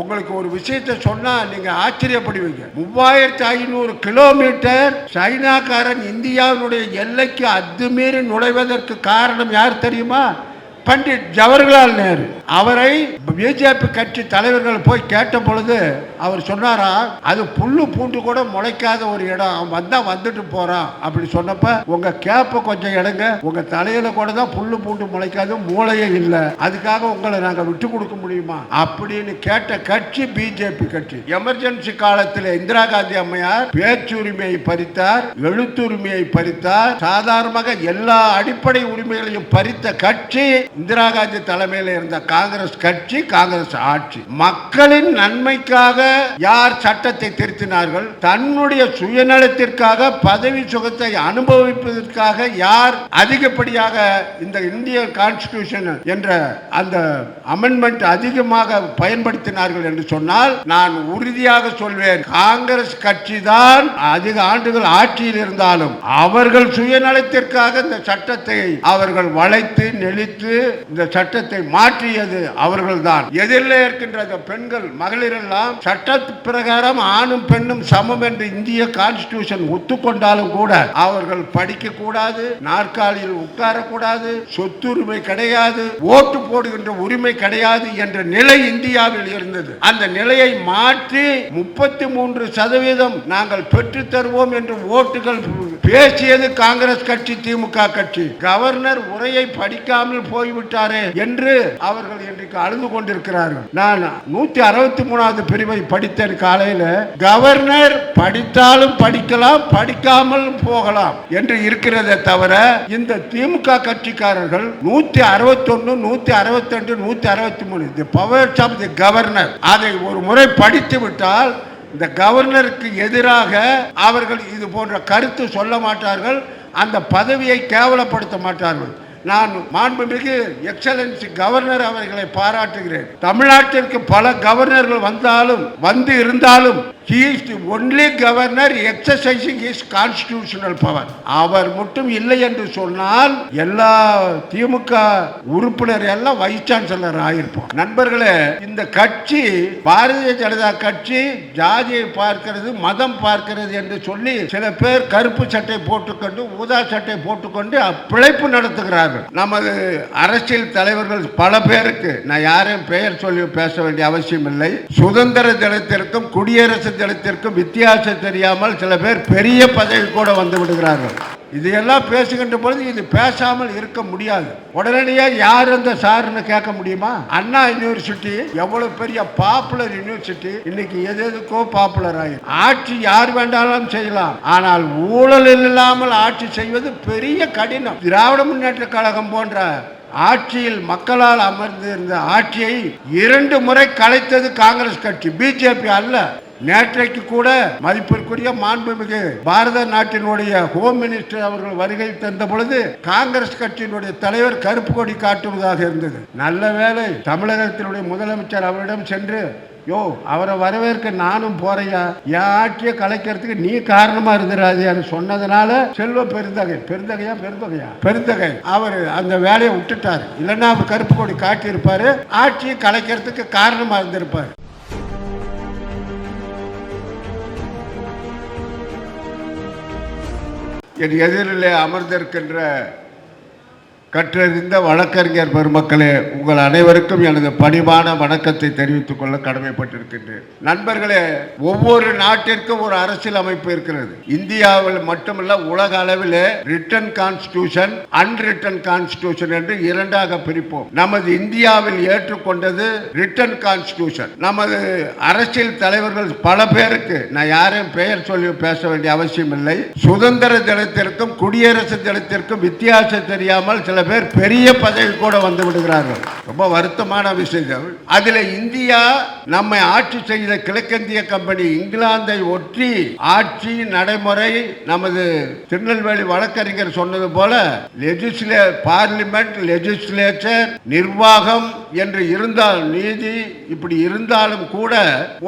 உங்களுக்கு ஒரு விஷயத்தை சொன்னா நீங்க ஆச்சரியப்படுவீங்க. மூவாயிரத்தி ஐநூறு கிலோமீட்டர் சைனாக்காரன் இந்தியாவினுடைய எல்லைக்கு அத்துமீறி நுழைவதற்கு காரணம் யார் தெரியுமா? பண்டிட் ஜவஹர்லால் நேரு. அவரை பிஜேபி கட்சி தலைவர்கள் போய் கேட்ட பொழுது அவர் சொன்னாரா அது புல்லு பூண்டு கூட முளைக்காத ஒரு இடம் அவன் வந்தா வந்துட்டு போறான். அப்படி சொன்னப்ப உங்க கேப்ப கொஞ்சம் இடங்க உங்க தலையில கூட தான் புல்லு பூண்டு முளைக்காது மூளையே இல்லை. அதுக்காக உங்களை நாங்க விட்டு கொடுக்க முடியுமா? அப்படின்னு கேட்ட கட்சி பிஜேபி கட்சி. எமர்ஜென்சி காலத்தில் இந்திரா காந்தி அம்மையார் பேச்சுரிமையை பறித்தார் எழுத்துரிமையை பறித்தார். சாதாரணமாக எல்லா அடிப்படை உரிமைகளையும் பறித்த கட்சி இந்திரா காந்தி தலைமையில் இருந்த காங்கிரஸ் கட்சி காங்கிரஸ் ஆட்சி. மக்களின் நன்மைக்காக யார் சட்டத்தை திருத்தினார்கள்? தன்னுடைய சுயநலத்திற்காக பதவி சுகத்தை அனுபவிப்பதற்காக யார் அதிகப்படியாக இந்த இந்திய கான்ஸ்டிடியூஷன் என்ற அந்த அமெண்ட்மெண்ட் அதிகமாக பயன்படுத்தினார்கள் என்று சொன்னால் நான் உறுதியாக சொல்வேன். காங்கிரஸ் கட்சி தான் அதிக ஆண்டுகள் ஆட்சியில் இருந்தாலும் அவர்கள் சுயநலத்திற்காக இந்த சட்டத்தை அவர்கள் வளைத்து நெளித்து இந்த சட்டத்தை மாற்றியது அவர்கள்தான். எதிரில் இருக்கின்ற அந்த பெண்கள் மகளிர் எல்லாம் சட்ட பிரகாரம் ஆணும் பெண்ணும் சமம் என்று இந்திய கான்ஸ்டிடியூஷன் ஒத்துக்கொண்டாலும் கூட அவர்கள் படிக்க கூடாது நாற்காலியில் உட்காரக்கூடாது சொத்துரிமை கிடையாது ஓட்டு போடுகின்ற உரிமை கிடையாது என்ற நிலை இந்தியாவில் இருந்தது. அந்த நிலையை மாற்றி முப்பத்தி மூன்று சதவீதம் நாங்கள் பெற்று தருவோம் என்று ஓட்டுகள் பேசியது காங்கிரஸ் கட்சி திமுக கட்சி. கவர்னர் உரையை படிக்காமல் போய்விட்டாரே என்று அவர்கள் இன்றைக்கு அழுது கொண்டிருக்கிறார்கள். நான் நூத்தி அறுபத்தி மூணாவது பிரிவை படித்தேன் காலையில. கவர்னர் படித்தாலும் படிக்கலாம் படிக்காமல் போகலாம் என்று இருக்கிறதே தவிர இந்த திமுக கட்சிக்காரர்கள் நூத்தி அறுபத்தி ஒன்னு நூத்தி அறுபத்தி ரெண்டு நூத்தி அறுபத்தி மூணு the powers of the governor அதை ஒரு முறை படித்து விட்டால் இந்த கவர்னருக்கு எதிராக அவர்கள் இது போன்ற கருத்து சொல்ல மாட்டார்கள் அந்த பதவியை கேவலப்படுத்த மாட்டார்கள். நான் மாண்புமிகு எக்ஸலன்சி கவர்னர் அவர்களை பாராட்டுகிறேன். தமிழ்நாட்டிற்கு பல கவர்னர்கள் வந்தாலும் வந்து இருந்தாலும் he is the only governor exercising his அவர் மட்டும் இல்லை என்று சொன்னால் எல்லா திமுக உறுப்பினர் எல்லாம் வைஸ் சான்சலர் ஆயிருப்போம். நண்பர்களே இந்த கட்சி பாரதிய ஜனதா கட்சி ஜாதியை பார்க்கிறது மதம் பார்க்கிறது என்று சொல்லி சில பேர் கருப்பு சட்டை போட்டுக்கொண்டு ஊதா சட்டை போட்டுக்கொண்டு பிழைப்பு நடத்துகிறார்கள். நமது அரசியல் தலைவர்கள் பல பேருக்கு நான் யாரையும் பெயர் சொல்லி பேச வேண்டிய அவசியம் இல்லை. சுதந்திர தினத்திற்கும் குடியரசு தினத்திற்கும் வித்தியாசம் தெரியாமல் சில பேர் பெரிய பதவி கூட வந்து விடுகிறார்கள். இதையெல்லாம் பேசுகின்ற பொழுது இது பேசாமல் இருக்க முடியாது. உடனடியாக யார் அந்த சார்னு கேட்க முடியுமா? அண்ணா யூனிவர்சிட்டி எவ்வளவு பெரிய பாப்புலர் யூனிவர்சிட்டி இன்னைக்கு எது எதுக்கோ பாப்புலர் ஆகும் ஆட்சி யார் வேண்டாலும் செய்யலாம். ஆனால் ஊழல் இல்லாமல் ஆட்சி செய்வது பெரிய கடினம். திராவிட முன்னேற்ற கழகம் போன்ற ஆட்சியில் மக்களால் அமர்ந்திருந்த ஆட்சியை இரண்டு முறை கலைத்தது காங்கிரஸ் கட்சி. பிஜேபி அல்ல. நேற்றைக்கு கூட மதிப்பிற்குரிய மாண்புமிகு பாரத நாட்டினுடைய ஹோம் மினிஸ்டர் அவர்கள் வருகை தந்த பொழுது காங்கிரஸ் கட்சியினுடைய தலைவர் கருப்பு கொடி காட்டுவதாக இருந்தது. நல்ல வேளை தமிழகத்தினுடைய முதலமைச்சர் அவரிடம் சென்று யோ அவரை வரவேற்க நானும் போறையா என் ஆட்சியை கலைக்கிறதுக்கு நீ காரணமா இருந்துடாதியான்னு சொன்னதுனால செல்வ பெருந்தகை பெருந்தகையா பெருந்தகையா? பெருந்தகை. அவர் அந்த வேலையை விட்டுட்டார். இல்லைன்னா அவர் கருப்பு கொடி காட்டியிருப்பாரு. ஆட்சியை கலைக்கிறதுக்கு காரணமா இருந்திருப்பார். என் எதிரிலே அமர்ந்திருக்கின்ற கற்றறிந்த வழக்கறிஞர் பெருமக்களே உங்கள் அனைவருக்கும் எனது பணிவான வணக்கத்தை தெரிவித்துக் கொள்ள கடமைப்பட்டிருக்கின்றேன். நண்பர்களே ஒவ்வொரு நாட்டிற்கும் ஒரு அரசியல் அமைப்பு இருக்கிறது. இந்தியாவில் மட்டுமல்ல உலக அளவில் ரிட்டன் கான்ஸ்டியூஷன் அன்ரிட்டன் கான்ஸ்டியூஷன் என்று இரண்டாக பிரிப்போம். நமது இந்தியாவில் ஏற்றுக்கொண்டது ரிட்டன் கான்ஸ்டியூஷன் நமது அரசியல் தலைவர்கள் பல பேருக்கு நான் யாரையும் பெயர் சொல்லி பேச வேண்டிய அவசியம் இல்லை. சுதந்திர தினத்திற்கும் குடியரசு தினத்திற்கும் வித்தியாசம் தெரியாமல் சில பேர் பெரிய பதவி கூட வந்து விடுகிறார்கள். ரொம்ப வருத்தமான விஷயங்கள். அதில் இந்தியா நம்மை ஆட்சி செய்த கிழக்கிந்திய கம்பெனி இங்கிலாந்தை ஒற்றி ஆட்சி நடைமுறை நமது திருநெல்வேலி வழக்கறிஞர் சொன்னது போல லெஜிஸ்லே பார்லிமெண்ட் லெஜிஸ்லேச்சர் நிர்வாகம் என்று இருந்தால் நீதி இப்படி இருந்தாலும் கூட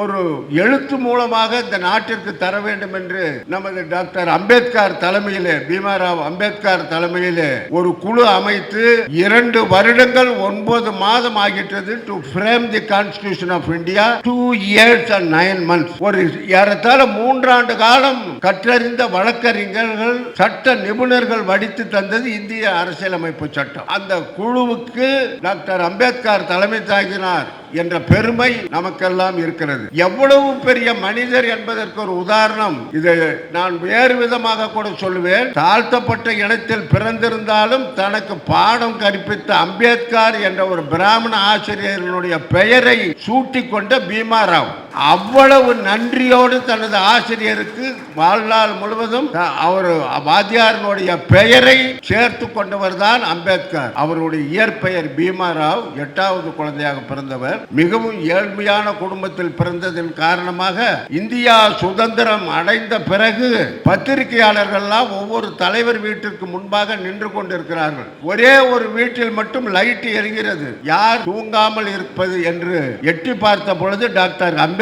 ஒரு எழுத்து மூலமாக இந்த நாட்டிற்கு தர வேண்டும் என்று நமது டாக்டர் அம்பேத்கர் தலைமையிலே பீமாராவ் அம்பேத்கர் தலைமையிலே ஒரு குழு அமைத்து இரண்டு வருடங்கள் ஒன்பது மாதம் ஆகிட்டது to frame the constitution of India two years and nine months ஒரு ஏறத்தாழ மூன்றாண்டு காலம் கற்றறிந்த வழக்கறிஞர்கள் சட்ட நிபுணர்கள் வடித்து தந்தது இந்திய அரசியலமைப்பு சட்டம். அந்த குழுவுக்கு டாக்டர் அம்பேத்கர் தலைமை தாங்கினார். என்ற பெருமை நமக்கெல்லாம் இருக்கிறது. எவ்வளவு பெரிய மனிதர் என்பதற்கு ஒரு உதாரணம். இது நான் வேறு விதமாக கூட சொல்லுவேன். தாழ்த்தப்பட்ட இனத்தில் பிறந்திருந்தாலும் தனக்கு பாடம் கற்பித்த அம்பேத்கர் என்ற ஒரு பிராமண ஆசிரியர்களுடைய பெயரை சூட்டிக்கொண்ட பீமாராவ். அவ்வளவு நன்றியோடு தனது ஆசிரியருக்கு வாழ்நாள் முழுவதும் அவர் வாத்தியாரனுடைய பெயரை சேர்த்து கொண்டவர் தான் அம்பேத்கர். அவருடைய இயற்பெயர் பீமாராவ் எட்டாவது குழந்தையாக பிறந்தவர். மிகவும் ஏழ்மையான குடும்பத்தில் பிறந்ததன் காரணமாக இந்தியா சுதந்திரம் அடைந்த பிறகு பத்திரிகையாளர்கள்லாம் ஒவ்வொரு தலைவர் வீட்டிற்கு முன்பாக நின்று கொண்டிருக்கிறார்கள். ஒரே ஒரு வீட்டில் மட்டும் லைட் எரிகிறது. யார் தூங்காமல் இருப்பது என்று எட்டி பார்த்த பொழுது டாக்டர் அம்பேத்கர்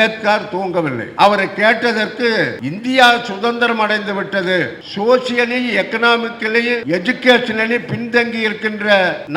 தூங்கவில்லை. அவரை கேட்டதற்கு இந்தியா சுதந்திரம் அடைந்து விட்டது. சோசியலி எக்கனாமிக்கலி எஜுகேஷனலி பின்தங்கி இருக்கின்ற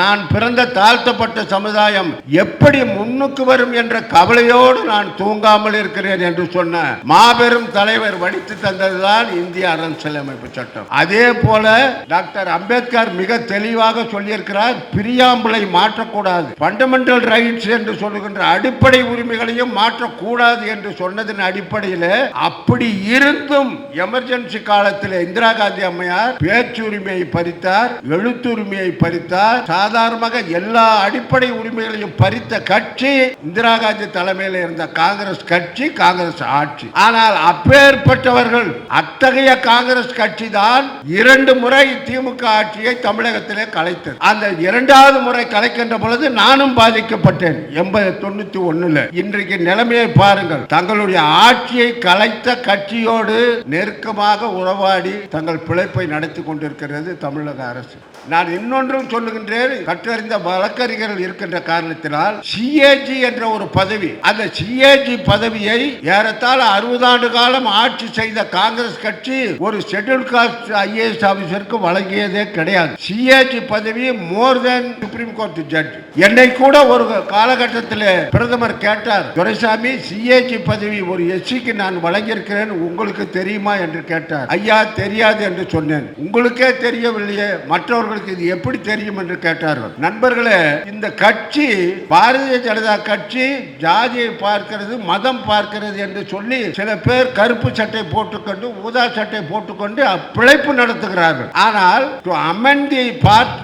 நான் பிறந்த தாழ்த்தப்பட்ட சமுதாயம் எப்படி முன்னுக்கு வரும் என்ற கவலையோடு நான் தூங்காமல் இருக்கிறேன் என்று சொன்ன மாபெரும் தலைவர் வடித்து தந்ததுதான் இந்திய அரசியலமைப்பு சட்டம். அதே போல டாக்டர் அம்பேத்கர் மிக தெளிவாக சொல்லியிருக்கிறார் பிரியாம்பலை மாற்றக்கூடாது. பண்டமெண்டல் ரைட்ஸ் என்று சொல்லுகின்ற அடிப்படை உரிமைகளையும் மாற்றக்கூடாது என்று சொன்னதன் அடிப்படையில் அப்படி இருந்தும் எமர்ஜென்சி காலத்தில் இந்திரா காந்தி அம்மையார் பேச்சுரிமையை பறித்தார் எழுத்துரிமையை பறித்தார் சாதாரணமாக எல்லா அடிப்படை உரிமைகளையும் பறித்த கட்சி இந்திரா காந்தி தலைமையில் இருந்த காங்கிரஸ் கட்சி காங்கிரஸ் ஆட்சி. ஆனால் அப்பேற்பட்டவர்கள் அத்தகைய காங்கிரஸ் கட்சி தான் இரண்டு முறை திமுக ஆட்சியை தமிழகத்திலே கலைத்தது. அந்த இரண்டாவது முறை கலைக்கின்ற பொழுது நானும் பாதிக்கப்பட்டேன். எண்பது தொண்ணூத்தி ஒண்ணுல. இன்றைக்கு நிலைமையை பாருங்கள் தங்களுடைய ஆட்சியை கலைத்த கட்சியோடு நெருக்கமாக உறவாடி தங்கள் பிழைப்பை நடத்தி கொண்டிருக்கிறது தமிழக அரசு. நான் இன்னொன்றும் சொல்லுகின்றேன். கற்றறிந்த வழக்கறிஞர்கள் இருக்கின்ற காரணத்தினால் சிஏஜி என்ற ஒரு பதவி அந்த சிஏஜி பதவியை ஏறத்தாழ அறுபது ஆண்டு காலம் ஆட்சி செய்த காங்கிரஸ் கட்சி ஒரு ஷெட்யூல் காஸ்ட் ஐஏஎஸ் ஆபீசருக்கு வழங்கியதே கிடையாது. சிஏஜி பதவி more than supreme court judge என்னை கூட ஒரு காலகட்டத்தில் பிரதமர் கேட்டார் துரைசாமி சிஏஜி பதவி ஒரு எஸ்சிக்கு நான் வழங்கியிருக்கிறேன் உங்களுக்கு தெரியுமா? என்று கேட்டார். ஐயா தெரியாது என்று சொன்னேன். உங்களுக்கே தெரியவில்லையே மற்றவர்கள் அவர்களுக்கு இது எப்படி தெரியும் என்று கேட்டார்கள். நண்பர்களே இந்த கட்சி பாரதிய ஜனதா கட்சி ஜாதியை பார்க்கிறது மதம் பார்க்கிறது என்று சொல்லி சில பேர் கருப்பு சட்டை போட்டுக்கொண்டு ஊதா சட்டை போட்டுக்கொண்டு பிழைப்பு நடத்துகிறார்கள். ஆனால் டு அமெண்ட் தி பார்ட்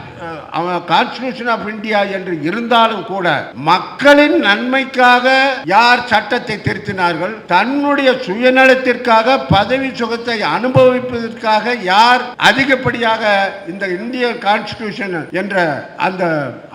அவன் கான்ஸ்டிடியூஷன் ஆஃப் இந்தியா என்று இருந்தாலும் கூட மக்களின் நன்மைக்காக யார் சட்டத்தை திருத்தினார்கள்? தன்னுடைய சுயநலத்திற்காக பதவி சுகத்தை அனுபவிப்பதற்காக யார் அதிகப்படியாக இந்த இந்திய கான்ஸ்டியூஷன் என்ற அந்த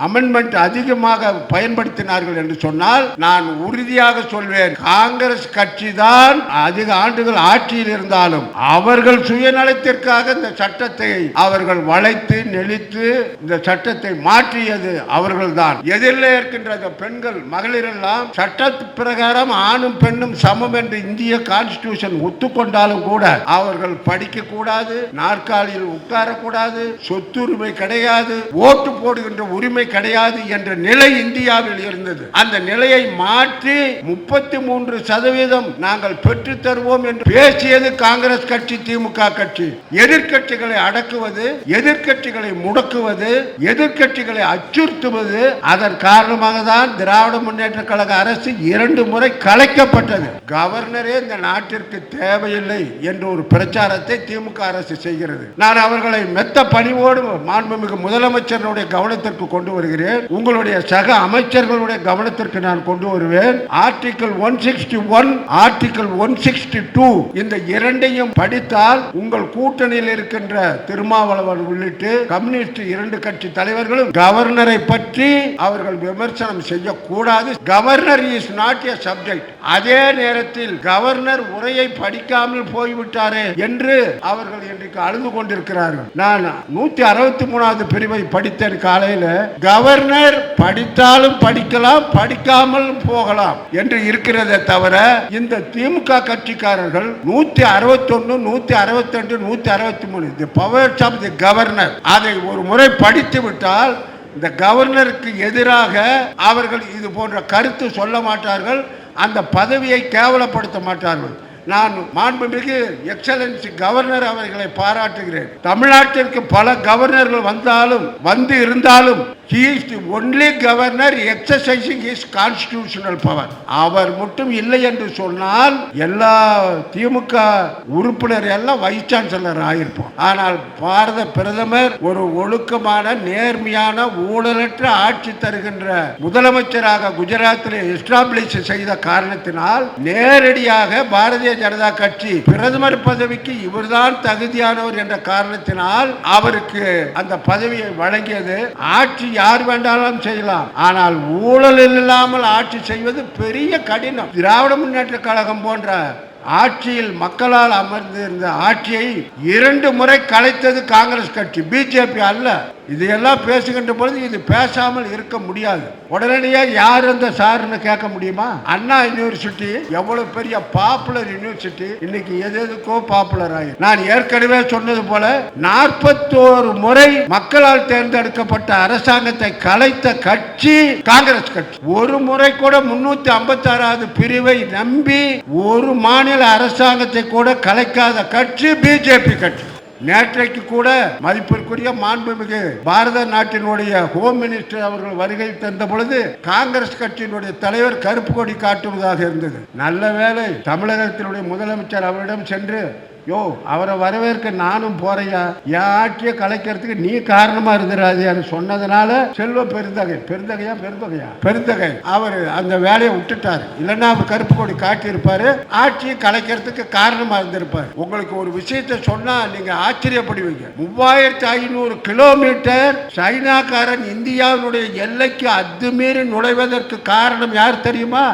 அமெண்ட்மெண்ட் அதிகமாக பயன்படுத்தினார்கள் என்று சொன்னால் நான் உறுதியாக சொல்வேன் காங்கிரஸ் கட்சி தான் அதிக ஆண்டுகள் ஆட்சியில் இருந்தாலும் அவர்கள் சுயநலத்திற்காக இந்த சட்டத்தை அவர்கள் வளைத்து நெளித்து இந்த சட்டத்தை மாற்றியது அவர்கள்தான். எதிரில் இருக்கின்ற அந்த பெண்கள் மகளிர் எல்லாம் சட்ட பிரகாரம் ஆணும் பெண்ணும் சமம் என்று இந்திய கான்ஸ்டிடியூஷன் ஒத்துக்கொண்டாலும் கூட அவர்கள் படிக்க கூடாது நாற்காலியில் உட்காரக்கூடாது சொத்துரிமை கிடையாது ஓட்டு போடுகின்ற உரிமை கிடையாது என்ற நிலை இந்தியாவில் இருந்தது. அந்த நிலையை மாற்றி முப்பத்தி மூன்று சதவீதம் நாங்கள் பெற்று தருவோம் என்று பேசியது காங்கிரஸ் கட்சி திமுக கட்சி. எதிர்க்கட்சிகளை அடக்குவது எதிர்க்கட்சிகளை முடக்குவது எதிர்கட்சிகளை அச்சுறுத்துவது அதன் காரணமாக தான் திராவிட முன்னேற்ற கழக அரசு இரண்டு முறை கலைக்கப்பட்டது. கவர்னரே இந்த நாட்டிற்கு தேவையில்லை என்ற ஒரு பிரச்சாரத்தை திமுக அரசு செய்கிறது. நான் அவர்களை மெத்த பணிவோடு மாண்புமிகு முதலமைச்சருடைய கவனத்திற்கு கொண்டு வருகிறேன். உங்களுடைய சக அமைச்சர்களுடைய கவனத்திற்கு நான் கொண்டு வருவேன். Article one sixty one article one sixty two இந்த இரண்டையும் படித்தால் உங்கள் கூட்டணியில் இருக்கின்ற திருமாவளவன் உள்ளிட்டு கம்யூனிஸ்ட் இரண்டு கட்சி தலைவர்களும் கவர்னரை பற்றி அவர்கள் விமர்சனம் செய்யக்கூடாது. Governor is not a subject அதே நேரத்தில் கவர்னர் உரையை படிக்காமல் போய்விட்டாரே என்று அவர்கள் இன்றைக்கு அழுது கொண்டிருக்கிறார்கள். நான் நூத்தி அறுபத்தி மூணாவது பிரிவை படித்தேன் காலையில். கவர்னர் படித்தாலும் படிக்கலாம் படிக்காமல் போகலாம் என்று இருக்கிறதே தவிர இந்த திமுக கட்சிக்காரர்கள் நூத்தி அறுபத்தி ஒன்னு நூத்தி அறுபத்தி ரெண்டு நூத்தி அறுபத்தி மூணு the powers of the governor அதை ஒரு முறை படித்து விட்டால் இந்த கவர்னருக்கு எதிராக அவர்கள் இது போன்ற கருத்து சொல்ல மாட்டார்கள். அந்த பதவியை கேவலப்படுத்த மாட்டார்கள். நான் மாண்புமிகு எக்ஸலன்சி கவர்னர் அவர்களை பாராட்டுகிறேன். தமிழ்நாட்டிற்கு பல கவர்னர்கள் வந்தாலும் வந்து இருந்தாலும் he is the only governor exercising his constitutional power அவர் மட்டும் இல்லை என்று சொன்னால் எல்லா திமுக உறுப்பினர் எல்லாம் வைஸ் சான்சலர் ஆயிருப்போம். ஆனால் பாரத பிரதமர் ஒரு ஒழுக்கமான நேர்மையான ஊழலற்ற ஆட்சி தருகின்ற முதலமைச்சராக குஜராத்தில் எஸ்டாப்ளிஷ் செய்த காரணத்தினால் நேரடியாக பாரதிய ஜனதா கட்சி பிரதமர் பதவிக்கு இவர்தான் தகுதியானவர் என்ற காரணத்தினால் அவருக்கு அந்த பதவியை வழங்கியது ஆட்சி யார் வேண்டாலும் செய்யலாம். ஆனால் ஊழல் இல்லாமல் ஆட்சி செய்வது பெரிய கடினம். திராவிட முன்னேற்ற கழகம் போன்ற ஆட்சியில் மக்களால் அமர்ந்திருந்த ஆட்சியை இரண்டு முறை கலைத்தது காங்கிரஸ் கட்சி. பிஜேபி அல்ல. இதையெல்லாம் பேசுகின்ற பொழுது இது பேசாமல் இருக்க முடியாது. உடனடியாக யார் அந்த சார்னு கேட்க முடியுமா? அண்ணா யூனிவர்சிட்டி எவ்வளவு பெரிய பாப்புலர் யூனிவர்சிட்டி இன்னைக்கு எது எதுக்கோ பாப்புலர் ஆகி நான் ஏற்கனவே சொன்னது போல நாற்பத்தோரு முறை மக்களால் தேர்ந்தெடுக்கப்பட்ட அரசாங்கத்தை கலைத்த கட்சி காங்கிரஸ் கட்சி. ஒரு முறை கூட முன்னூத்தி ஐம்பத்தி ஆறாவது பிரிவை நம்பி ஒரு மாநில அரசாங்கத்தை கூட கலைக்காத கட்சி பிஜேபி கட்சி. நேற்றைக்கு கூட மதிப்பிற்குரிய மாண்புமிகு பாரத நாட்டினுடைய ஹோம் மினிஸ்டர் அவர்கள் வருகை தந்த பொழுது காங்கிரஸ் கட்சியினுடைய தலைவர் கருப்பு கொடி காட்டுவதாக இருந்தது. நல்ல வேளை தமிழகத்தினுடைய முதலமைச்சர் அவரிடம் சென்று யோ அவரை வரவேற்க நானும் போறையா? என் ஆட்சியை கலைக்கிறதுக்கு நீ காரணமா இருந்துடாதியான்னு சொன்னதுனால செல்வ பெருந்தகை பெருந்தகையா பெருந்தகையா? பெருந்தகை. அவர் அந்த வேலையை விட்டுட்டாரு. இல்லைன்னா அவர் கருப்பு கொடி காட்டியிருப்பாரு. ஆட்சியை கலைக்கிறதுக்கு காரணமா இருந்திருப்பார். உங்களுக்கு ஒரு விஷயத்தை சொன்னா நீங்க ஆச்சரியப்படுவீங்க. மூவாயிரத்தி ஐநூறு கிலோமீட்டர் சைனாக்காரன் இந்தியாவினுடைய எல்லைக்கு அத்துமீறி நுழைவதற்கு காரணம் யார் தெரியுமா?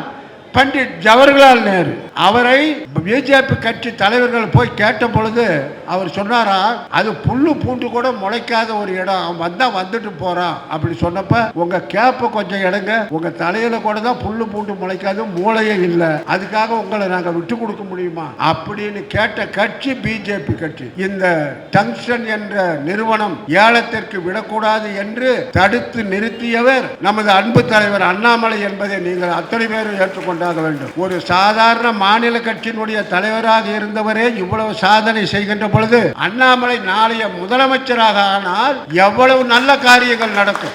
பண்டிட் ஜவஹர்லால் நேரு. அவரை பிஜேபி கட்சி தலைவர்கள் போய் கேட்ட பொழுது அவர் சொன்னாரா அது புல்லு பூண்டு கூட முளைக்காத ஒரு இடம் அவன் வந்தா வந்துட்டு போறான். அப்படி சொன்னப்ப உங்க கேப்ப கொஞ்சம் இடங்க உங்க தலையில கூட தான் புல்லு பூண்டு முளைக்காது மூளையே இல்லை. அதுக்காக உங்களை நாங்க விட்டு கொடுக்க முடியுமா? அப்படின்னு கேட்ட கட்சி பிஜேபி கட்சி. இந்த டங்ஸ்டன் என்ற நிறுவனம் ஏலத்திற்கு விடக்கூடாது என்று தடுத்து நிறுத்தியவர் நமது அன்பு தலைவர் அண்ணாமலை என்பதை நீங்கள் அத்தனை பேரும் ஏற்றுக்கொண்டாக வேண்டும். ஒரு சாதாரண மாநில கட்சியினுடைய தலைவராக இருந்தவரே இவ்வளவு சாதனை செய்கின்ற பொழுது அண்ணாமலை நாளைய முதலமைச்சராக ஆனால் எவ்வளவு நல்ல காரியங்கள் நடக்கும்.